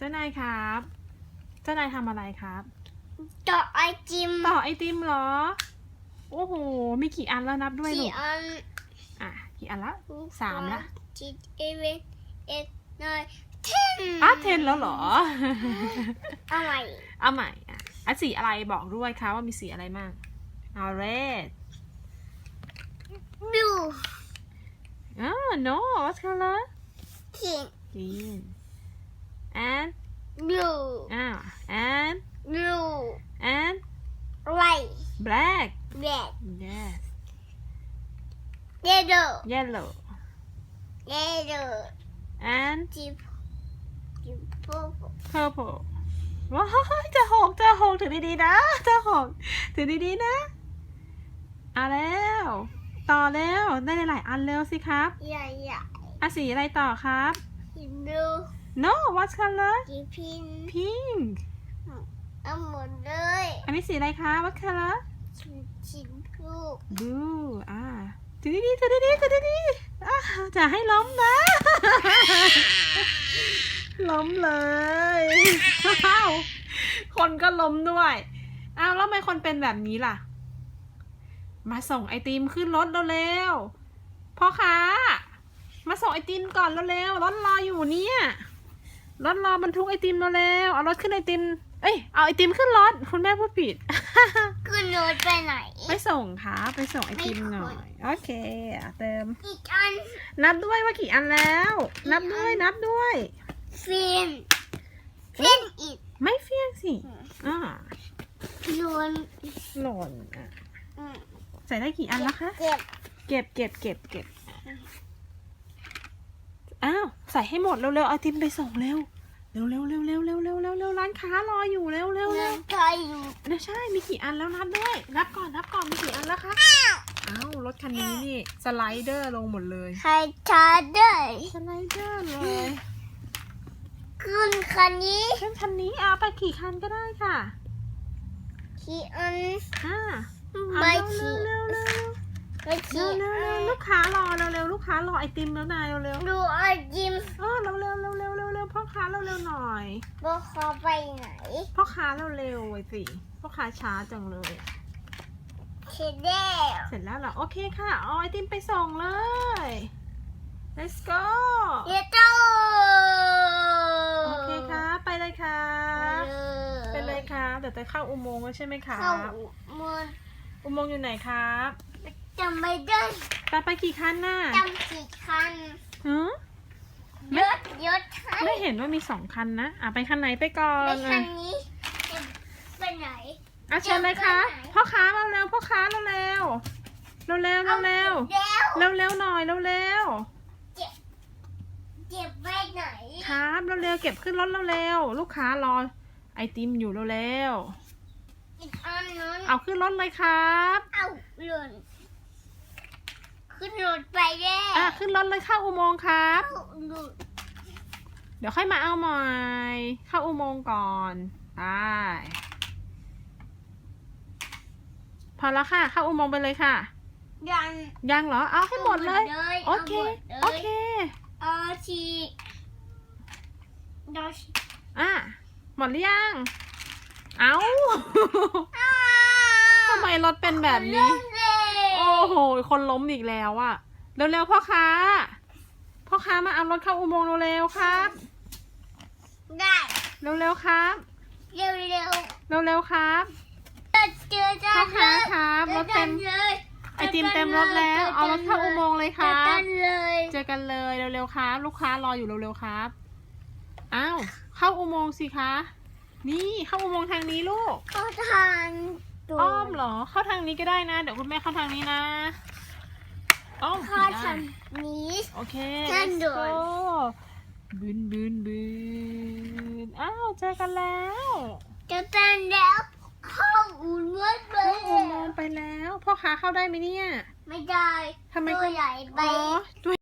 เจ้านายครับ เจ้านายทำอะไรครับ ต่อไอจิมต่อไอติมเหรอ โอ้โห มีกี่อันแล้วนับด้วยลูสี่กอันอะกี่อันละสามละจิตเอเวนเอ็ดนายเทนอะเทนแล้วเหรออะไรเอาใหม่อะอะสีอะไรบอกด้วยคะว่ามีสีอะไรบ้างเอา red บลูอ่า no what color พิง green and บลูอ่า and บลู and ไว black เรด yes เยลโล่ yellow เยลโล่ and จิบจิบโป๊ะ purple ว้าวจะหกจะหกถือดีๆนะจะหกถือดีๆนะเอาแล้ว ต่อแล้วได้หลายๆอันเร็วสิครับ ใหญ่ใหญ่อะสีอะไรต่อครับจิบลู no what color จิบพิน pink เอาหมดเลยอันนี้สีอะไรคะ what color จิบจิบลูก blue อ่าถือดีๆถือดีๆถือดีๆอะจะให้ล้มนะ ล้มเลยอ้าวคนก็ล้มด้วยอ้าวแล้วทำไมคนเป็นแบบนี้ล่ะ มาส่งไอติมขึ้นรถเร็วๆพ่อค้ามาส่งไอติมก่อนเร็วๆรถรออยู่เนี่ย รถรอบรรทุกไอติมเร็วๆเอารถขึ้นไอติม เอ้ย เอาไอติมขึ้นรถ คุณแม่พูดผิด ขึ้นรถไปไหน ไปส่งค่ะ ไปส่งไอติมหน่อไม่ยควรโอเคอะเติม อีกอัน นับด้วยว่ากี่อันแล้ว นับด้วย นับด้วยฟินฟินอีก ไม่เฟี้ยงสิ อ่าลวนหล่นอะอืมใส่ได้กี่อันแล้วคะ เก็บ เก็บ เก็บ เก็บเก็บอ้าว ใส่ให้หมดเร็วๆเอาไอติมไปส่งเร็วเร็วเร็วเร็วเร็วเร็วเร็วเร็วเร็วร้านค้ารออยู่เร็วเร็วเงิเร็วนไทยอยู่นะใช่มีกี่อันแล้วนับด้วยนับก่อนนับก่อนมีกี่อันแล้วคะอ้าวรถคันนี้นี่สไลเดอร์ลงหมดเลยใครชาร์จได้สไลเดอร์เลยขึ้นคันนี้เช่นคันนี้เอาไปขี่คันก็ได้ค่ะขี่อันอ่าไม่เร็ขี่วเร็วเร็ว ไม่เร็ขี่วเร็วเร็วลูกค้ารอเร็วเร็วลูกค้ารอไอติมแล้วนายเร็วเร็วดูไอจิมอ๋อเร็วเร็วเร็วเร็วเร็วเร็วพ่อค้าเร็วเร็วหน่อย บอกเขาไปไหนพ่อค้าเร็วเร็วไอ้สิพ่อค้าช้าจังเลยเคิดแล้วเสร็จแล้วเหรอโอเคค่ะเอาไอติมไปส่งเลย let's go เยโต้โอเคค่ะไปเลยค่ะไปเลยค่ะเดี๋ยวจะเข้าอุโมงค์แล้วใช่ไหมคะเข้ามืออุโมงค์อยู่ไหนครับ จำไม่ได้ไปไปกี่คันน่ะจำกี่คันหือยศยศคันไม่เห็นว่ามีสองคันนะอะไปคันไหนไปก่อนไม่คัอะนนี้จะไปไหนอะเชิญเลยค่ะเดี๋ยวไปไหนพ่อค้าเร็วๆพ่อค้าเร็วๆเร็วๆเร็วๆเร็วแล้วๆเร็วๆหน่อยเร็วเจ็บไปไหนๆครับเร็วๆเก็บขึ้นรถเร็วๆลูกค้ารอไอติมอยู่เร็วอีกอันนึงๆเอาขึ้นรถเลยครับ เอาหล่น ขึ้นรถไปแล้วอะขึ้นรถเลยเข้าอุโมงค์ครับเอาหลุดเดี๋ยวค่อยมาเอาใหม่เข้าอุโมงค์ก่อนไปพอแล้วค่ะ เข้าอุโมงค์ไปเลยค่ะ ยังยังเหรอ เอาให้หมดเลย โอเอาเคหมดเลยโอเค เอาชีดอชอะ หมดหรือยัง เอา ทำไมรถเป็นแบบนี้โอ้ โห คนล้มอีกแล้วอะเร็วๆพ่อค้า พ่อค้ามาเอารถเข้าอุโมงค์เร็วๆครับ ได้เร็วๆครับ เร็วเร็วเร็วๆครับเจอกัพ่อนค้าครับรถเต็มเลยไอติมเต็มรถแล้ว เอารถเข้าอุโมงค์เลยคเจอรักับนเลยเจอกันเลยเร็วๆครับ ลูกค้ารออยู่เร็วๆครับ อ้าวเข้าอุโมงค์สิคะ นี่เข้าอุโมงค์ทางนี้ลูกเข้าทาง ตัวอ้อมเหรอ เข้าทางนี้ก็ได้นะ เดี๋ยวคุณแม่เข้าทางนี้นะอ้อมเข้าได้ทางนี้ โอเคเส้น let's ด่วน go บืนบืนบืนอ้าวเจอกันแล้วเจอกันแล้วเข้าอุ่นมืดไปเข้าอุโมงค์ไปแล้ว พ่อค้าเข้าได้ไหมเนี่ย ไม่ได้ทำไมตัวใหญ่ไป อ๋อตัว